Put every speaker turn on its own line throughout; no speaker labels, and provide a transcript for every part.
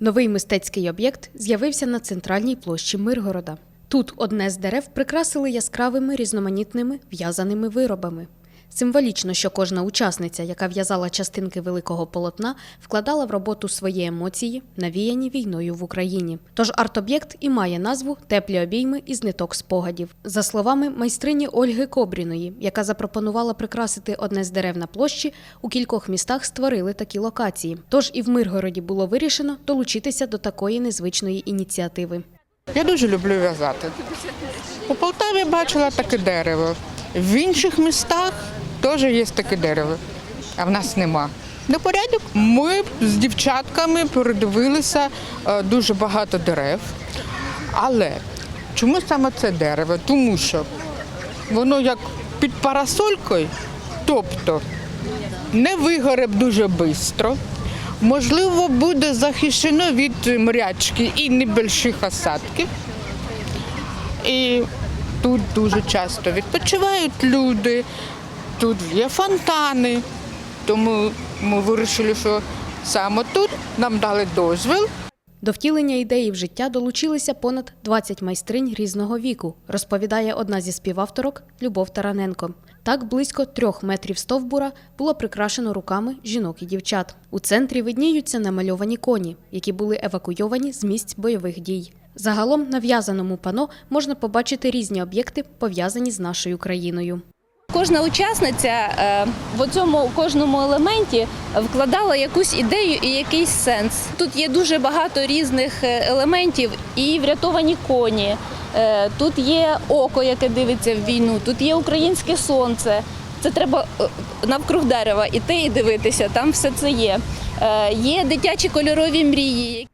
Новий мистецький об'єкт з'явився на центральній площі Миргорода. Тут одне з дерев прикрасили яскравими різноманітними в'язаними виробами. Символічно, що кожна учасниця, яка в'язала частинки великого полотна, вкладала в роботу свої емоції, навіяні війною в Україні. Тож арт-об'єкт і має назву Теплі обійми із ниток спогадів. За словами майстрині Ольги Кобріної, яка запропонувала прикрасити одне з дерев на площі, у кількох містах створили такі локації. Тож і в Миргороді було вирішено долучитися до такої незвичної ініціативи.
Я дуже люблю в'язати. У Полтаві бачила таке дерево. В інших містах теж є таке дерево, а в нас нема. Непорядок. Ми з дівчатками передивилися е, дуже багато дерев. Але чому саме це дерево? Тому що воно як під парасолькою, тобто не вигоре дуже швидко. Можливо, буде захищено від мрячки і небольших осадків. І тут дуже часто відпочивають люди, тут є фонтани. Тому ми вирішили, що саме тут нам дали дозвіл.
До втілення ідеї в життя долучилися понад 20 майстринь різного віку, розповідає одна зі співавторок Любов Тараненко. Так близько трьох метрів стовбура було прикрашено руками жінок і дівчат. У центрі видніються намальовані коні, які були евакуйовані з місць бойових дій. Загалом на в'язаному пано можна побачити різні об'єкти, пов'язані з нашою країною.
Кожна учасниця е, в цьому кожному елементі вкладала якусь ідею і якийсь сенс. Тут є дуже багато різних е, елементів, і врятовані коні. е, Тут є око, яке дивиться в війну, тут є українське сонце. Це треба навкруг дерева іти і дивитися. Там все це є. Є дитячі кольорові мрії.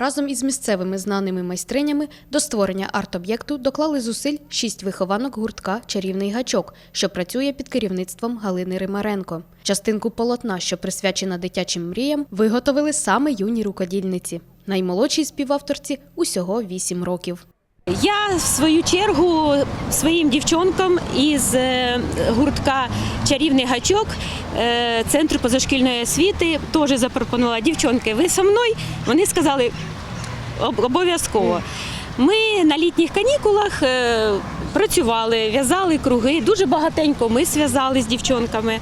Разом із місцевими знаними майстринями до створення арт-об'єкту доклали зусиль шість вихованок гуртка Чарівний гачок, що працює під керівництвом Галини Римаренко. Частинку полотна, що присвячена дитячим мріям, виготовили саме юні рукодільниці. Наймолодшій співавторці усього 8 років.
Я в свою чергу своїм дівчонкам із е, гуртка Чарівний гачок е, центру позашкільної освіти теж запропонувала дівчонки. Ви со мною? Вони сказали обов'язково. Ми на літніх канікулах е, працювали, в'язали круги. Дуже багатенько ми зв'язали з дівчонками.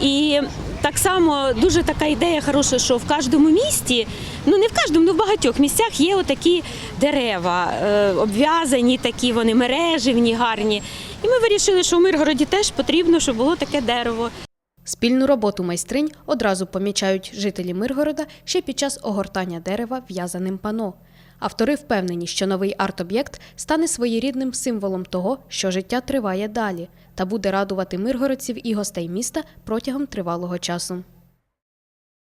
І так само дуже така ідея хороша, що в кожному місті, ну не в кожному, ну в багатьох місцях є отакі дерева, е, обв'язані такі вони мереживні, гарні. І ми вирішили, що в Миргороді теж потрібно, щоб було таке дерево.
Спільну роботу майстринь одразу помічають жителі Миргорода ще під час огортання дерева в'язаним пано. Автори впевнені, що новий арт-об'єкт стане своєрідним символом того, що життя триває далі, та буде радувати миргородців і гостей міста протягом тривалого часу.